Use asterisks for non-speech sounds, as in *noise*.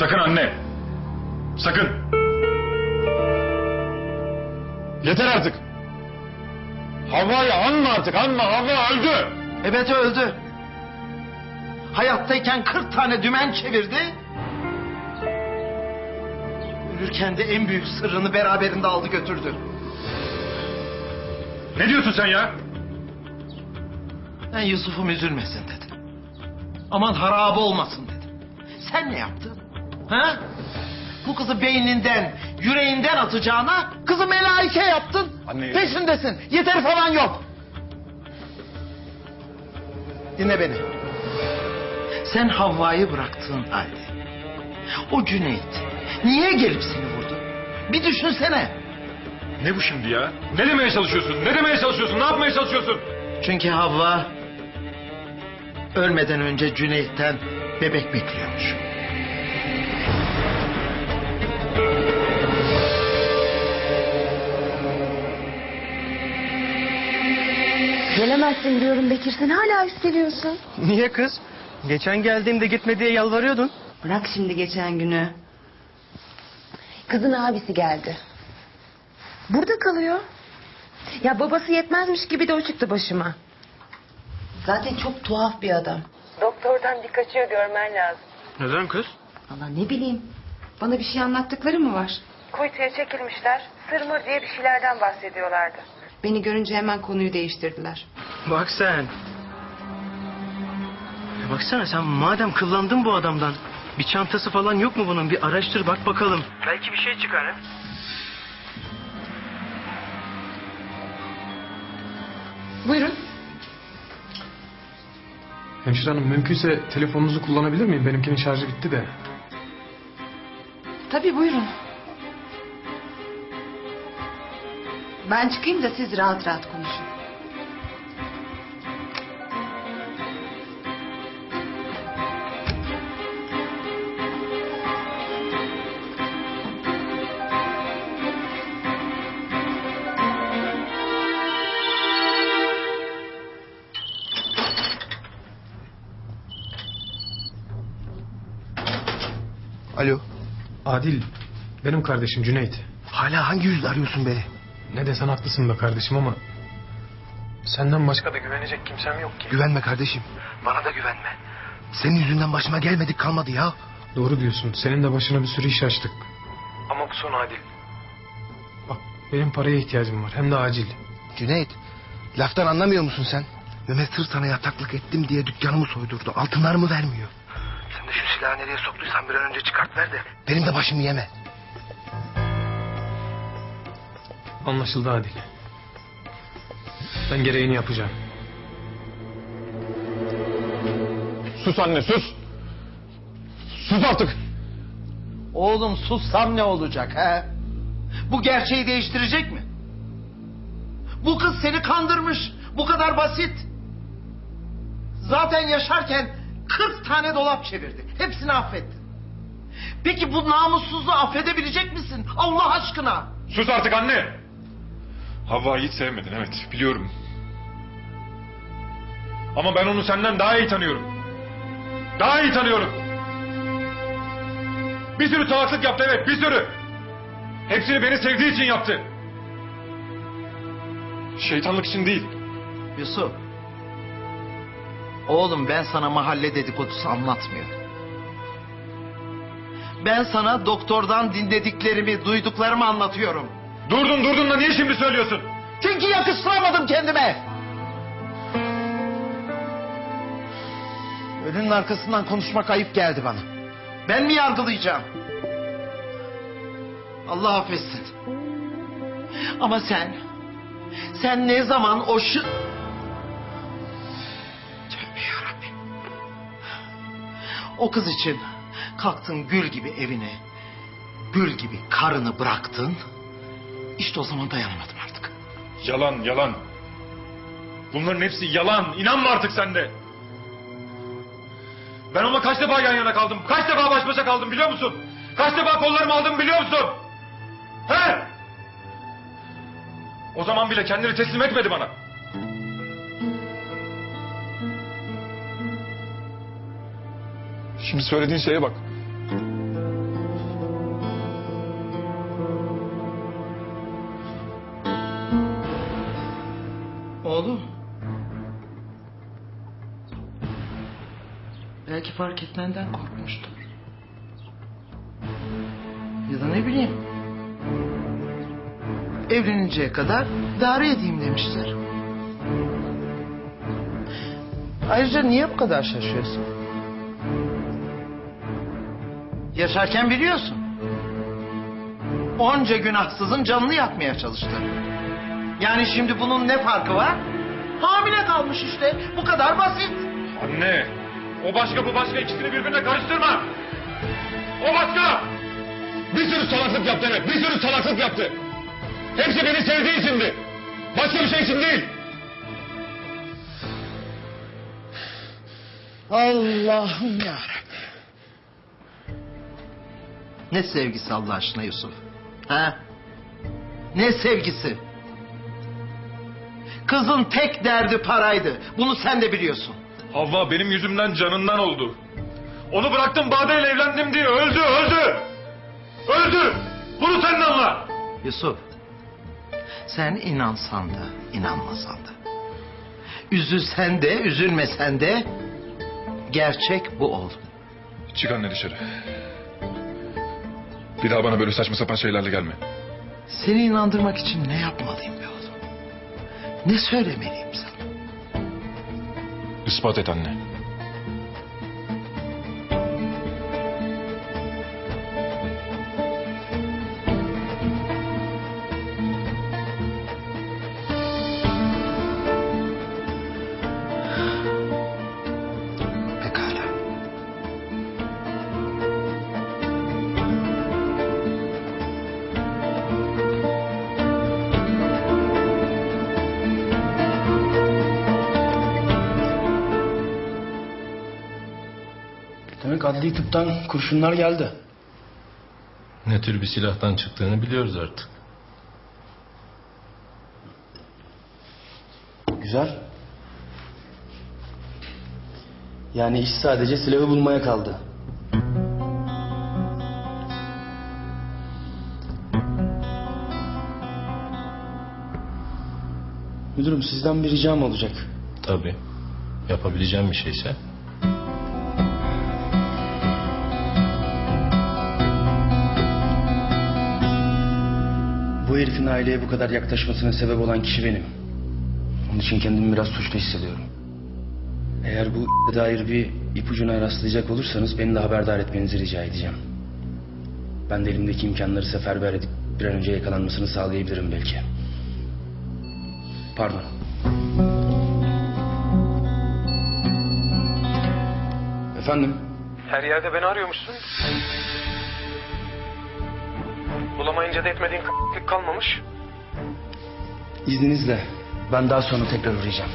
Sakın anne. Sakın. Yeter artık. Havva'yı anma artık anma. Havva öldü. Evet öldü. Hayattayken 40 tane dümen çevirdi. Ölürken de en büyük sırrını beraberinde aldı götürdü. Ne diyorsun sen ya? Ben Yusuf'um üzülmesin dedim. Aman harap olmasın dedim. Sen ne yaptın? Ha? Bu kızı beyninden, yüreğinden atacağına kızı melaike yaptın. Anne- Peşindesin. Yeter falan yok. Dinle beni. Sen Havva'yı bıraktığın halde o Cüneyt niye gelip seni vurdu? Bir düşünsene. Ne bu şimdi ya? Ne demeye çalışıyorsun? Ne demeye çalışıyorsun? Ne yapmaya çalışıyorsun? Çünkü Havva ölmeden önce Cüneyt'ten bebek bekliyormuş. Gelemezsin diyorum Bekir sen hala üsteliyorsun. Niye kız? Geçen geldiğimde gitme diye yalvarıyordun. Bırak şimdi geçen günü. Kızın abisi geldi. Burada kalıyor. Ya babası yetmezmiş gibi de o çıktı başıma. Zaten çok tuhaf bir adam. Doktordan bir kaçıyor görmen lazım. Neden kız? Allah ne bileyim. Bana bir şey anlattıkları mı var? Kuytuya çekilmişler. Sırmır diye bir şeylerden bahsediyorlardı. Beni görünce hemen konuyu değiştirdiler. Bak sen. Ya Baksana sen madem kıllandın bu adamdan. Bir çantası falan yok mu bunun? Bir araştır bak bakalım. Belki bir şey çıkar ha. Buyurun. Hemşire hanım mümkünse telefonunuzu kullanabilir miyim? Benimkinin şarjı bitti de. Tabii buyurun. Ben çıkayım da siz rahat rahat konuşun. Alo. Adil, benim kardeşim Cüneyt. Hala hangi yüzle arıyorsun beni? Ne desen haklısın be kardeşim ama... Senden başka da güvenecek kimsem yok ki. Güvenme kardeşim. Bana da güvenme. Senin yüzünden başıma gelmedik kalmadı ya. Doğru diyorsun. Senin de başına bir sürü iş açtık. Ama bu son Adil. Bak benim paraya ihtiyacım var. Hem de acil. Cüneyt. Laftan anlamıyor musun sen? Mehmet sır sana yataklık ettim diye dükkanımı soydurdu. Altınlarımı vermiyor. Sen de şu silahı nereye soktuysan bir an önce çıkart ver de. Benim de başımı yeme. Anlaşıldı Adil. Ben gereğini yapacağım. Sus anne sus. Sus artık. Oğlum sussam ne olacak he? Bu gerçeği değiştirecek mi? Bu kız seni kandırmış. Bu kadar basit. Zaten yaşarken 40 tane dolap çevirdi. Hepsini affettin. Peki bu namussuzluğu affedebilecek misin? Allah aşkına. Sus artık anne. Havva'yı hiç sevmedin evet biliyorum. Ama ben onu senden daha iyi tanıyorum. Daha iyi tanıyorum. Bir sürü salaklık yaptı evet bir sürü. Hepsini beni sevdiği için yaptı. Şeytanlık için değil. Yusuf. Oğlum ben sana mahalle dedikodusu anlatmıyorum. Ben sana doktordan dinlediklerimi, duyduklarımı anlatıyorum. Durdun durdun da niye şimdi söylüyorsun? Çünkü yakıştıramadım kendime. Ölünün arkasından konuşmak ayıp geldi bana. Ben mi yargılayacağım? Allah affetsin. Ama sen, sen ne zaman o şu... Tövbe yarabbim. O kız için kalktın gül gibi evine, gül gibi karını bıraktın. İşte o zaman dayanamadım artık. Yalan yalan. Bunların hepsi yalan. İnanma artık sen de. Ben onunla kaç defa yan yana kaldım? Kaç defa baş başa kaldım biliyor musun? Kaç defa kollarımı aldım biliyor musun? He? O zaman bile kendini teslim etmedi bana. Şimdi söylediğin şeye bak. Oğlum. Belki fark etmenden korkmuştur. Ya da ne bileyim. Evleninceye kadar idare edeyim demiştir. Ayrıca niye bu kadar şaşıyorsun? Yaşarken biliyorsun. Onca günahsızın canını yakmaya çalıştı. Yani şimdi bunun ne farkı var? Hamile kalmış işte. Bu kadar basit. Anne! O başka bu başka ikisini birbirine karıştırma! O başka! Bir sürü salaklık yaptı evet, bir sürü salaklık yaptı. Hepsi beni sevdiği içindi. Başka bir şey için değil. Allah'ım yarabbim. Ne sevgisi Allah aşkına Yusuf? Ha? Ne sevgisi? Kızın tek derdi paraydı. Bunu sen de biliyorsun. Havva benim yüzümden canından oldu. Onu bıraktım Bade ile evlendim diye öldü, öldü! Öldü! Bunu sen de anla! Yusuf, sen inansan da inanmasan da, üzülsen de üzülmesen de gerçek bu oğlum. Çık anne dışarı. Bir daha bana böyle saçma sapan şeylerle gelme. Seni inandırmak için ne yapmalıyım be oğlum? Ne söylemeliyim sana? İspat et anne. Demek adli tıptan kurşunlar geldi. Ne tür bir silahtan çıktığını biliyoruz artık. Güzel. Yani iş sadece silahı bulmaya kaldı. Müdürüm sizden bir ricam olacak. Tabii. Yapabileceğim bir şeyse. Herifin aileye bu kadar yaklaşmasına sebep olan kişi benim. Onun için kendimi biraz suçlu hissediyorum. Eğer bu *laughs* dair bir ipucuna rastlayacak olursanız beni de haberdar etmenizi rica edeceğim. Ben de elimdeki imkanları seferber edip bir an önce yakalanmasını sağlayabilirim belki. Pardon. Efendim? Her yerde beni arıyormuşsun. Bulamayınca da etmediğin kalmamış. İzninizle ben daha sonra tekrar uğrayacağım.